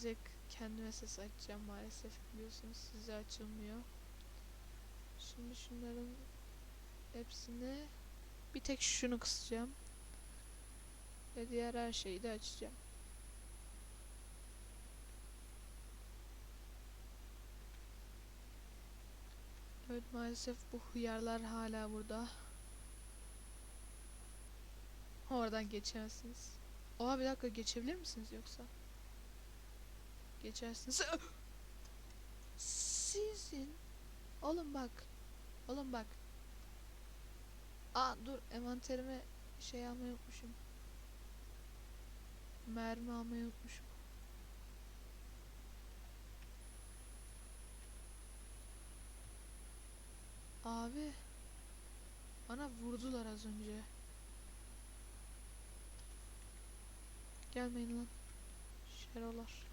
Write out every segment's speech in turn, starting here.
birazcık kendime ses açacağım maalesef biliyorsunuz size açılmıyor. Şimdi şunların hepsini bir tek şunu kısacağım. Ve diğer her şeyi de açacağım. Evet maalesef bu hıyarlar hala burada. Oradan geçemezsiniz. Oha bir dakika geçebilir misiniz yoksa? Geçersiniz. Sizin. Oğlum bak. Oğlum bak. Aa dur envanterime şey almayı unutmuşum. Mermi almayı unutmuşum. Abi. Bana vurdular az önce. Gelmeyin lan. Şerolar.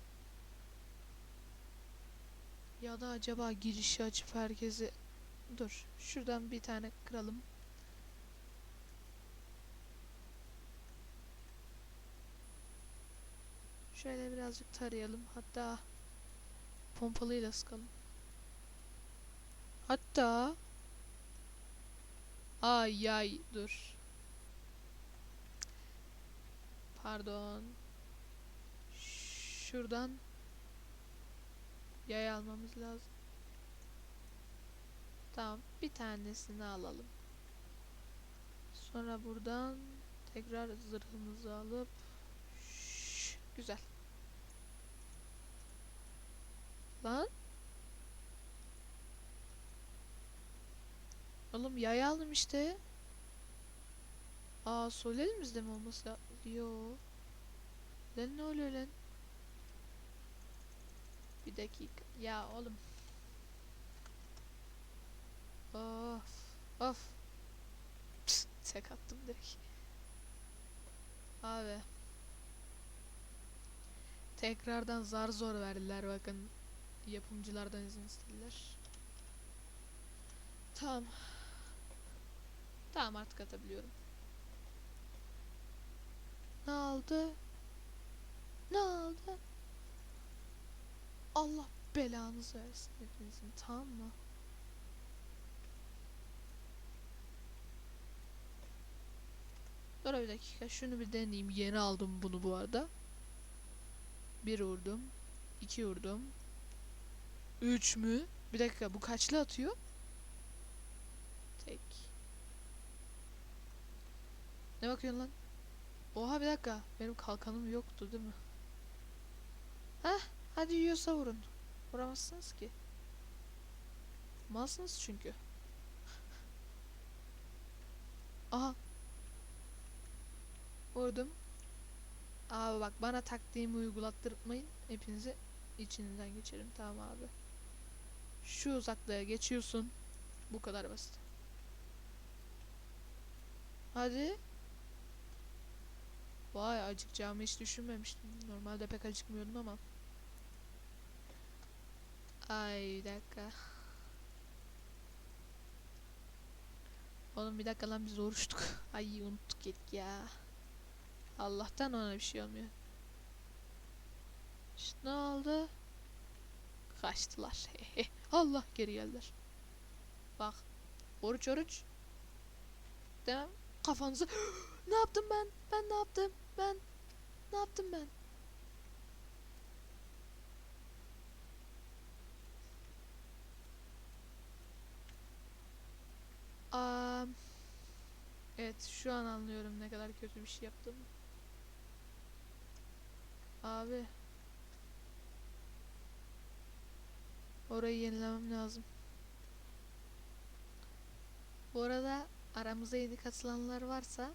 Ya da acaba girişi açıp herkesi... Dur. Şuradan bir tane kıralım. Şöyle birazcık tarayalım. Hatta pompalıyla sıkalım. Hatta ay ay dur. Pardon. Şuradan yay almamız lazım. Tamam, bir tanesini alalım. Sonra buradan tekrar zırhımızı alıp Şşş, güzel. Lan Oğlum yay aldım işte. Aa sol elimizde mi olması lazım? Yo. Lan ne oluyor lan? Bir dakika. Ya oğlum. Of. Of. Pst, tek attım direkt. Abi. Tekrardan zar zor verdiler bakın. Yapımcılardan izin istediler. Tamam. Tamam artık atabiliyorum. Ne oldu? Ne oldu? Allah belanızı versin hepinizin tamam mı? Dur bir dakika şunu bir deneyeyim. Yeni aldım bunu bu arada. Bir vurdum. iki vurdum. Üç mü? Bir dakika bu kaçlı atıyor? Tek. Ne bakıyorsun lan? Oha bir dakika. Benim kalkanım yoktu değil mi? Heh. Hadi yiyorsa vurun. Vuramazsınız ki. Malsınız çünkü. Aha. Vurdum. Abi bak bana taktiğimi uygulattırmayın. Hepinizi içinizden geçerim. Tamam abi. Şu uzaklığa geçiyorsun. Bu kadar basit. Hadi. Vay acıkacağımı hiç düşünmemiştim. Normalde pek acıkmıyordum ama. Ay bir dakika. Oğlum bir dakika lan biz oruçtuk. Ay unuttuk yedik ya. Allah'tan ona bir şey olmuyor. İşte ne oldu? Kaçtılar. Allah geri geldiler. Bak. Oruç oruç. Demem. Kafanızı. ne yaptım ben? Ben ne yaptım? Ben ne yaptım ben? Evet şu an anlıyorum ne kadar kötü bir şey yaptım. Abi. Orayı yenilemem lazım. Bu arada aramıza yeni katılanlar varsa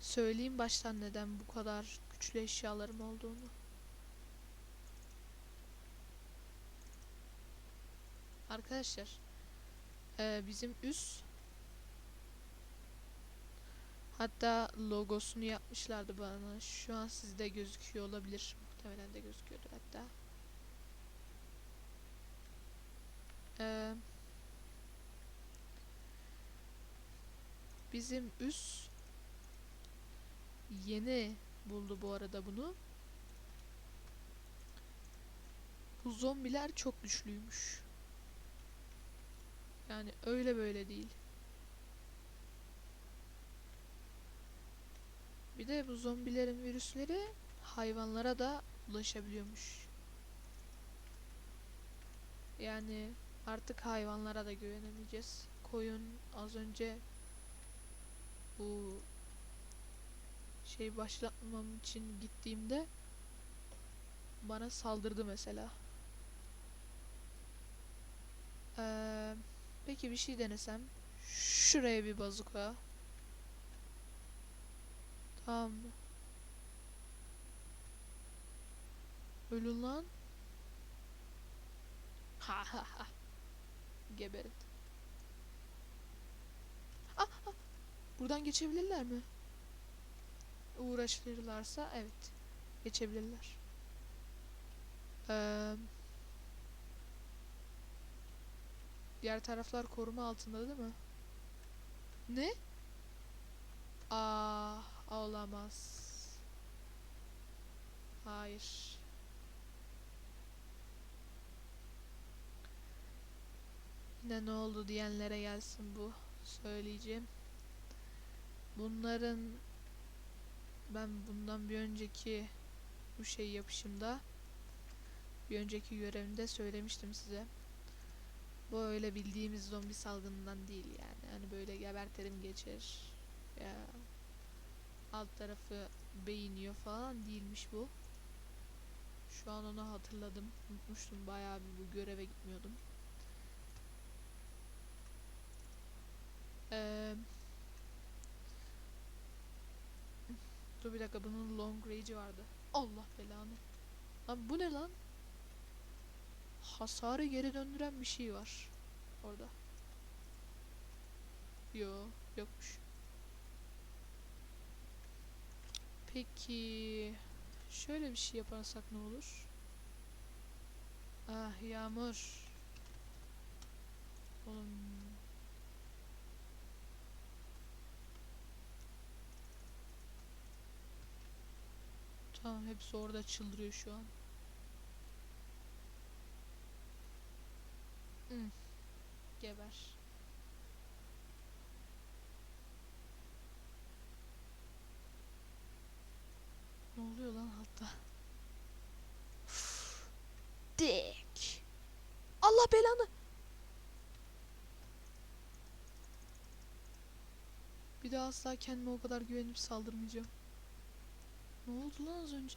söyleyeyim baştan neden bu kadar güçlü eşyalarım olduğunu. Arkadaşlar bizim üst hatta logosunu yapmışlardı bana. Şu an sizde gözüküyor olabilir. Muhtemelen de gözüküyordur hatta. Ee, bizim üst yeni buldu bu arada bunu. bu zombiler çok güçlüymüş. Yani öyle böyle değil. Bir de bu zombilerin virüsleri hayvanlara da ulaşabiliyormuş. Yani artık hayvanlara da güvenemeyeceğiz. Koyun az önce bu şey başlatmam için gittiğimde bana saldırdı mesela. Ee, peki bir şey denesem. Şuraya bir bazuka. Tamam? Ölün lan. Ha ha ha. Geberin. Ah, ah. Buradan geçebilirler mi? Uğraşırlarsa evet. Geçebilirler. Eee Diğer taraflar koruma altında değil mi? Ne? Olamaz. Hayır. Yine ne oldu diyenlere gelsin bu söyleyeceğim. Bunların ben bundan bir önceki bu şey yapışımda bir önceki görevimde söylemiştim size. Bu öyle bildiğimiz zombi salgınından değil yani. Hani böyle geberterim geçer. Ya alt tarafı beyin yiyor falan değilmiş bu. Şu an onu hatırladım. Unutmuştum bayağı bir bu göreve gitmiyordum. Eee Dur bir dakika bunun long range'i vardı. Allah belanı. Lan bu ne lan? Hasarı geri döndüren bir şey var. Orada. Yo, yokmuş. Peki şöyle bir şey yaparsak ne olur? Ah yağmur. Oğlum Tamam hepsi orada çıldırıyor şu an. Hmm. Geber. Ne oluyor lan altta? Dik. Allah belanı. Bir daha asla kendime o kadar güvenip saldırmayacağım. Ne oldu lan az önce?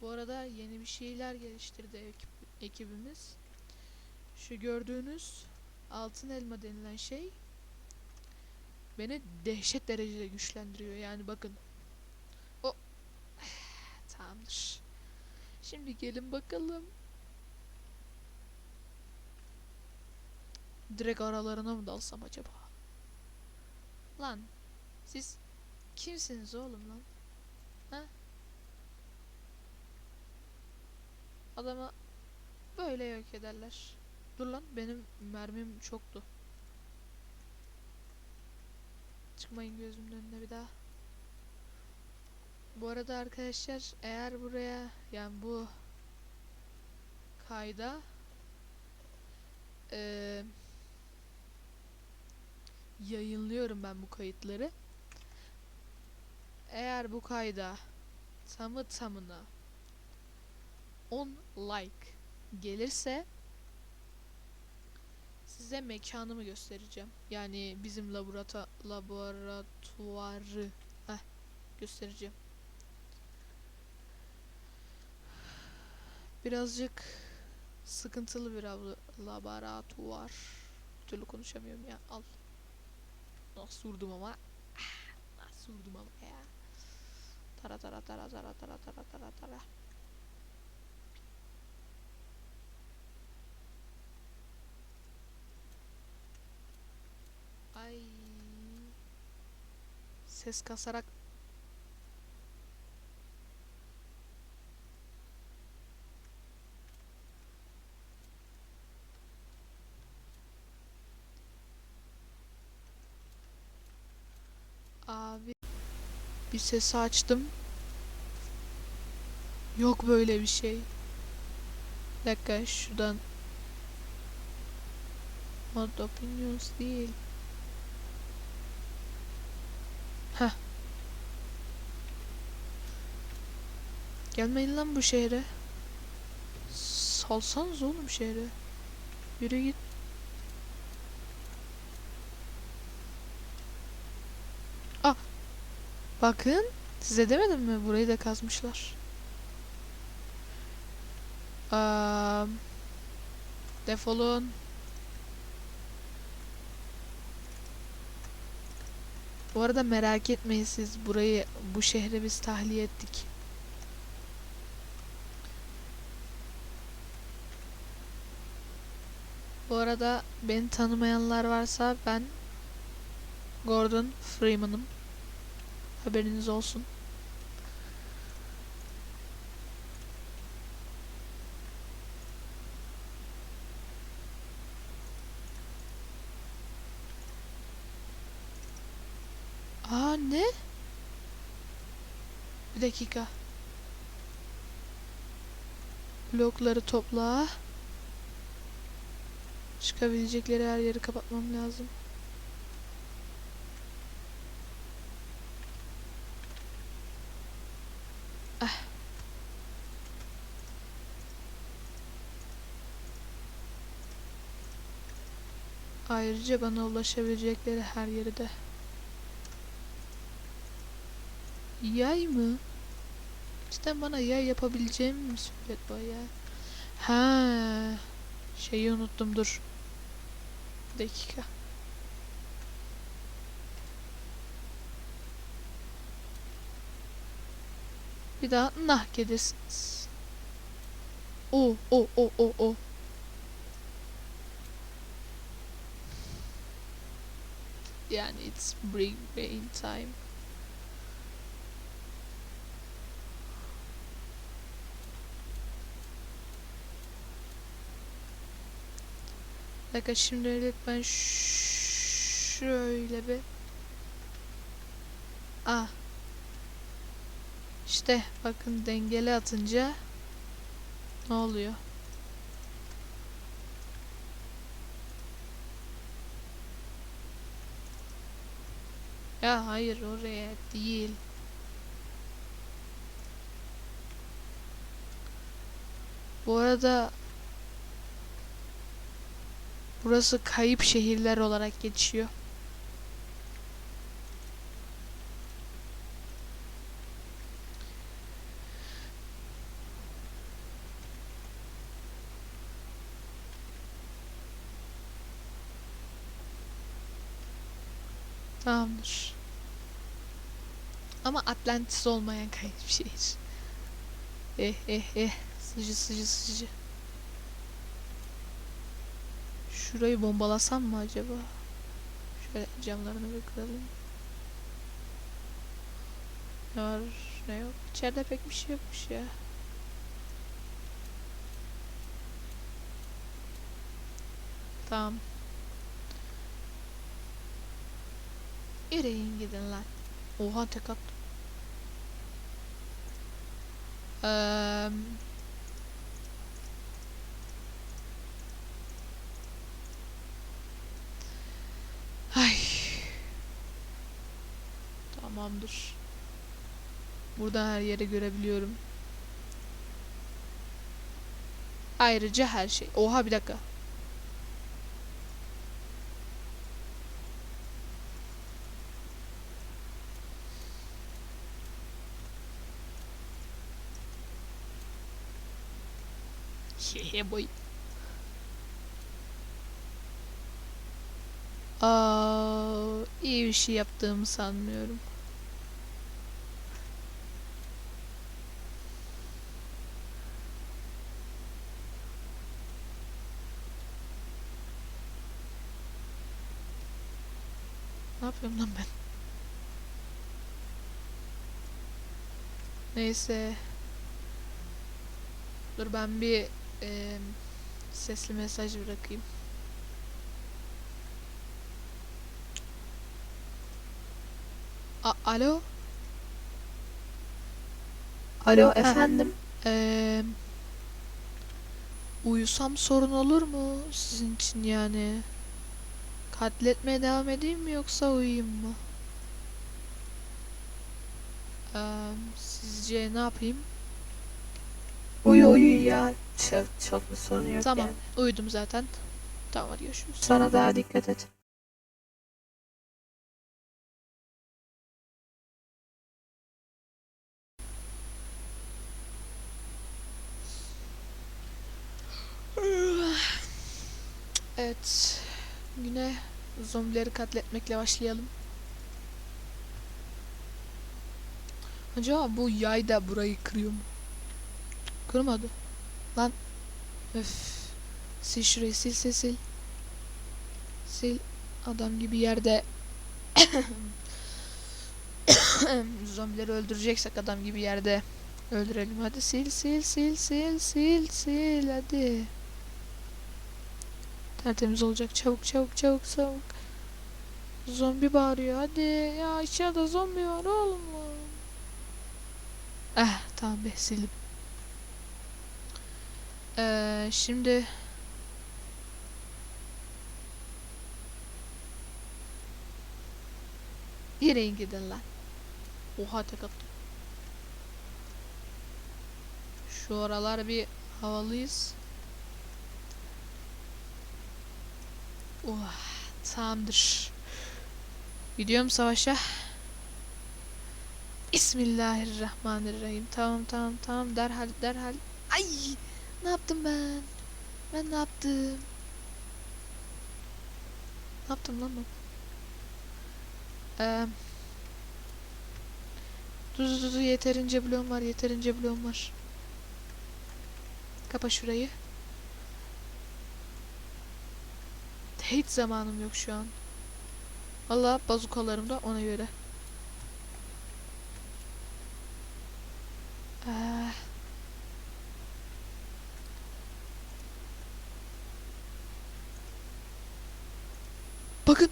Bu arada yeni bir şeyler geliştirdi ekip, ekibimiz. Şu gördüğünüz altın elma denilen şey beni dehşet derecede güçlendiriyor. Yani bakın. O tamamdır. Şimdi gelin bakalım. Direkt aralarına mı dalsam acaba? Lan siz kimsiniz oğlum lan? Ha? Adama böyle yok ederler. Dur lan benim mermim çoktu. Çıkmayın gözümün önüne bir daha. Bu arada arkadaşlar eğer buraya yani bu kayda eee yayınlıyorum ben bu kayıtları. Eğer bu kayda tamı tamına 10 like gelirse size mekanımı göstereceğim. Yani bizim laborata laboratuvarı Heh, göstereceğim. Birazcık sıkıntılı bir lab- laboratuvar. Bir türlü konuşamıyorum ya. Al. Nasıl vurdum ama? Ah, Nasıl vurdum ama ya? Tara tara tara tara tara tara tara tara. Ay. Ses kasarak Abi bir sesi açtım. Yok böyle bir şey. Bir dakika şuradan. Mod opinions değil. Heh. Gelmeyin lan bu şehre. Salsanız oğlum şehre. Yürü git. Ah. Bakın. Size demedim mi? Burayı da kazmışlar. Aa, defolun. Bu arada merak etmeyin siz burayı bu şehre biz tahliye ettik. Bu arada beni tanımayanlar varsa ben Gordon Freeman'ım. Haberiniz olsun. Aa ne? Bir dakika. Blokları topla. Çıkabilecekleri her yeri kapatmam lazım. Ayrıca bana ulaşabilecekleri her yeri de. Yay mı? Cidden bana yay yapabileceğimi mi söyledi bu ya? Ha, şeyi unuttum dur. Bir dakika. Bir daha nah gelirsiniz. O o o o o. Yani it's bring brain time. Dakika şimdilik ben şöyle bir Ah. İşte bakın dengeli atınca ne oluyor? Ya hayır oraya değil. Bu arada burası kayıp şehirler olarak geçiyor. Tamamdır. Ama Atlantis olmayan kayıp şehir. Eh eh eh. Sıcı sıcı sıcı. Şurayı bombalasam mı acaba? Şöyle camlarını bir. Ne var ne yok. İçeride pek bir şey yokmuş ya. Tamam. Yürüyün gidin lan. Oha tek attım. Eee... Ay. Tamamdır. Buradan her yeri görebiliyorum. Ayrıca her şey. Oha bir dakika. Hehe boy. Aa, iyi bir şey yaptığımı sanmıyorum. Ne yapıyorum lan ben? Neyse. Dur ben bir eee, sesli mesaj bırakayım. A- Alo? Alo efendim. Eee uyusam sorun olur mu sizin için yani? Katletmeye devam edeyim mi yoksa uyuyayım mı? Eee, sizce ne yapayım? Uyu ya. Çok, çok bir sorun yok Tamam, yani. uyudum zaten. Tamam hadi görüşürüz. Sana daha dikkat et. Evet. Güne zombileri katletmekle başlayalım. Acaba bu yay da burayı kırıyor mu? Kırmadı. Lan. Öf. Sil şurayı sil sil sil. Adam gibi yerde zombileri öldüreceksek adam gibi yerde öldürelim. Hadi sil sil sil sil sil sil hadi. Tertemiz olacak. Çabuk çabuk çabuk çabuk. Zombi bağırıyor. Hadi ya aşağıda zombi var oğlum. Eh tamam be sildim. Ee, şimdi Yere gidin lan. Oha tek. Şu aralar bir havalıyız. Oh, tamamdır. Gidiyorum savaşa. Bismillahirrahmanirrahim. Tamam tamam tamam derhal derhal. Ay ne yaptım ben? Ben ne yaptım? Ne yaptım lan ben? Ee, dur dur yeterince bloğum var yeterince bloğum var. Kapa şurayı. Hiç zamanım yok şu an. Valla bazukalarım da ona göre. Ee, bakın.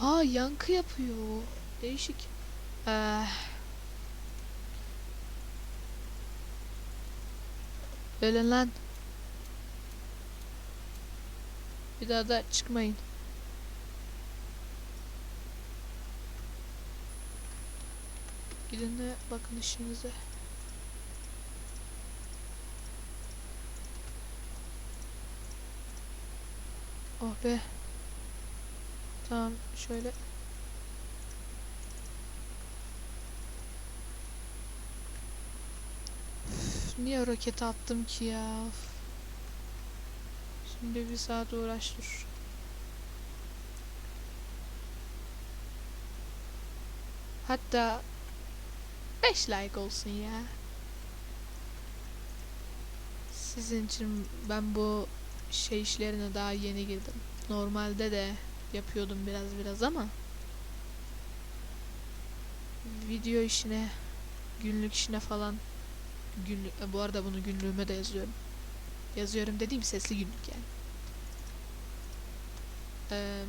Aa yankı yapıyor. Değişik. Ee, Ölün lan. Bir daha da çıkmayın. Gidin de bakın işinize. Oh be. Tamam şöyle. Üf, Niye roket attım ki ya? Şimdi bir saat uğraş dur. Hatta 5 like olsun ya. Sizin için ben bu şey işlerine daha yeni girdim. Normalde de yapıyordum biraz biraz ama video işine, günlük işine falan günlük e, bu arada bunu günlüğüme de yazıyorum. Yazıyorum dediğim sesli günlük yani. Ee,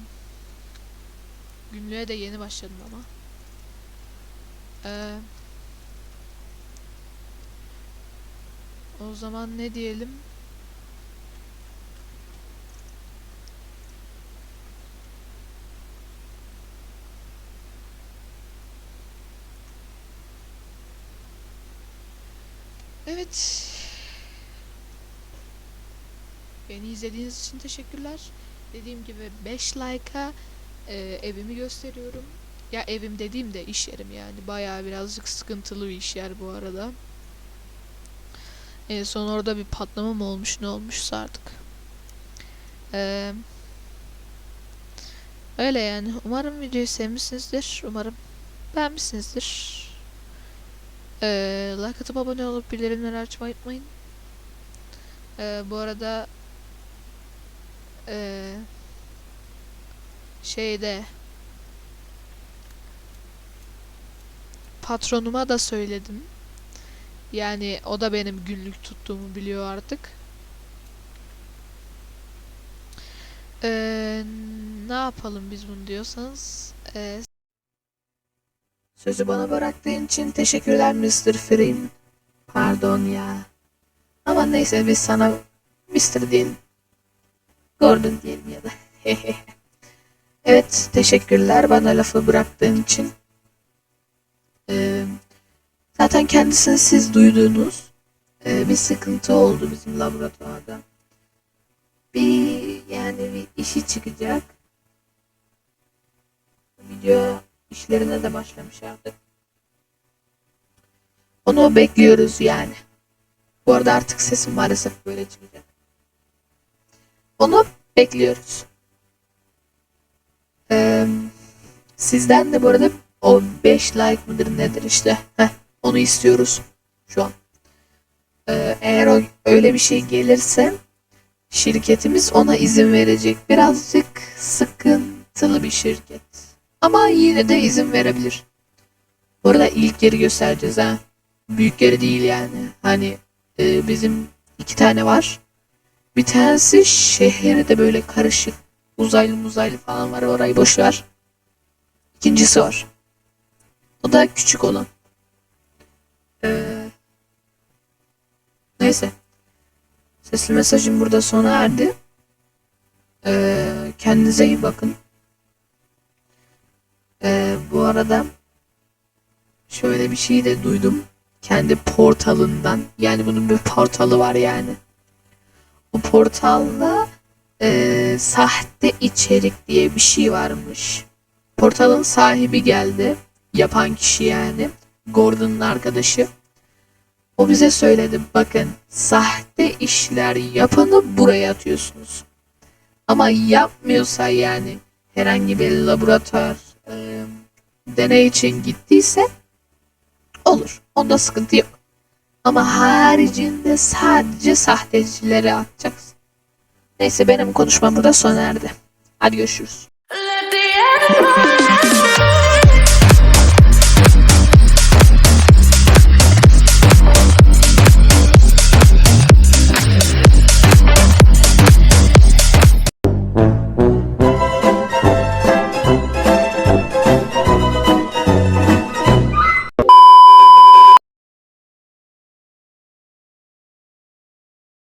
günlüğe de yeni başladım ama. Ee, o zaman ne diyelim? Evet. Beni izlediğiniz için teşekkürler. Dediğim gibi 5 like'a e, evimi gösteriyorum. Ya evim dediğimde iş yerim yani. Bayağı birazcık sıkıntılı bir iş yer bu arada. En son orada bir patlama mı olmuş ne olmuşsa artık. Ee, öyle yani. Umarım videoyu sevmişsinizdir. Umarım beğenmişsinizdir. Ee, like atıp abone olup bildirimleri açmayı unutmayın. Ee, bu arada ee, şeyde patronuma da söyledim. Yani o da benim günlük tuttuğumu biliyor artık. Ee, ne yapalım biz bunu diyorsanız. Ee, Sözü bana bıraktığın için teşekkürler Mr. Frim. Pardon ya. Ama neyse biz sana Mr. diyelim. Gordon diyelim ya da. evet teşekkürler bana lafı bıraktığın için. Ee, zaten kendisini siz duydunuz. Ee, bir sıkıntı oldu bizim laboratuvarda. Bir yani bir işi çıkacak. Video işlerine de başlamış artık. Onu bekliyoruz yani. Bu arada artık sesim maalesef böyle çıkacak. Onu bekliyoruz. Ee, sizden de bu arada o 5 like mıdır nedir işte. Heh, onu istiyoruz şu an. Ee, eğer o, öyle bir şey gelirse şirketimiz ona izin verecek. Birazcık sıkıntılı bir şirket. Ama yine de izin verebilir. Bu arada ilk yeri göstereceğiz ha. Büyük yeri değil yani. Hani e, bizim iki tane var. Bir tanesi şehirde böyle karışık. Uzaylı muzaylı falan var. Orayı boş ver. İkincisi var. O da küçük olan. Ee, neyse. Sesli mesajım burada sona erdi. Ee, kendinize iyi bakın. Ee, bu arada şöyle bir şey de duydum. Kendi portalından. Yani bunun bir portalı var yani. O portalla e, sahte içerik diye bir şey varmış. Portalın sahibi geldi. Yapan kişi yani. Gordon'un arkadaşı. O bize söyledi. Bakın sahte işler yapanı buraya atıyorsunuz. Ama yapmıyorsa yani herhangi bir laboratuvar deney için gittiyse olur. Onda sıkıntı yok. Ama haricinde sadece sahtecileri atacaksın. Neyse benim konuşmam burada sona erdi. Hadi görüşürüz.